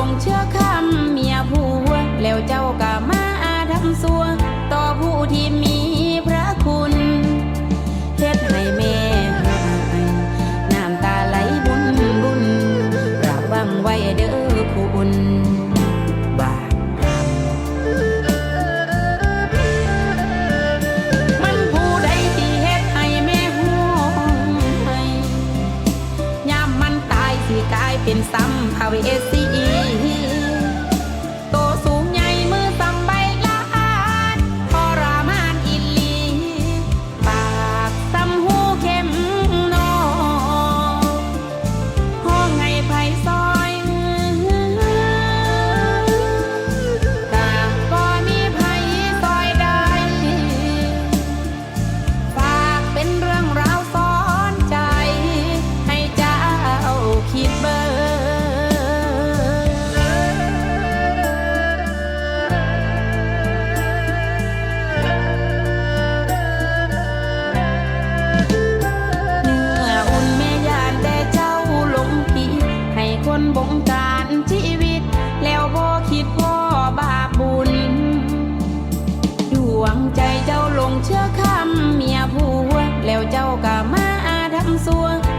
รงเชื่อคำเมียผัว แล้วเจ้าก็มาอาทำสัว ต่อผู้ที่มีพระคุณเฮ็ดให้แม่หายน้ำตาไหลบุญบุญระวังไว้เด้อคุณ สวง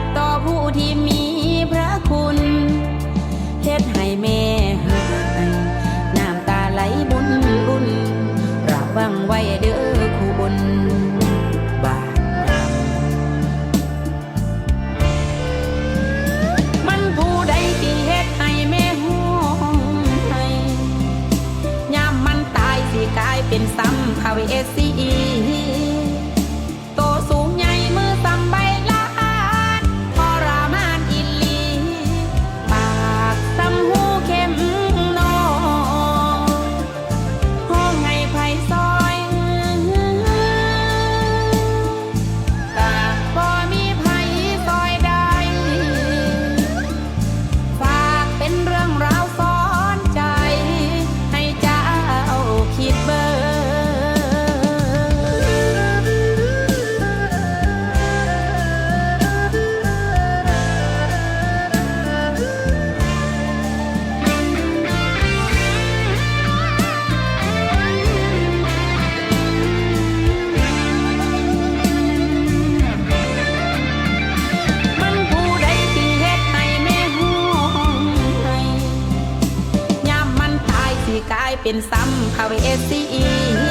เป็นซ้ำเขาเอสซี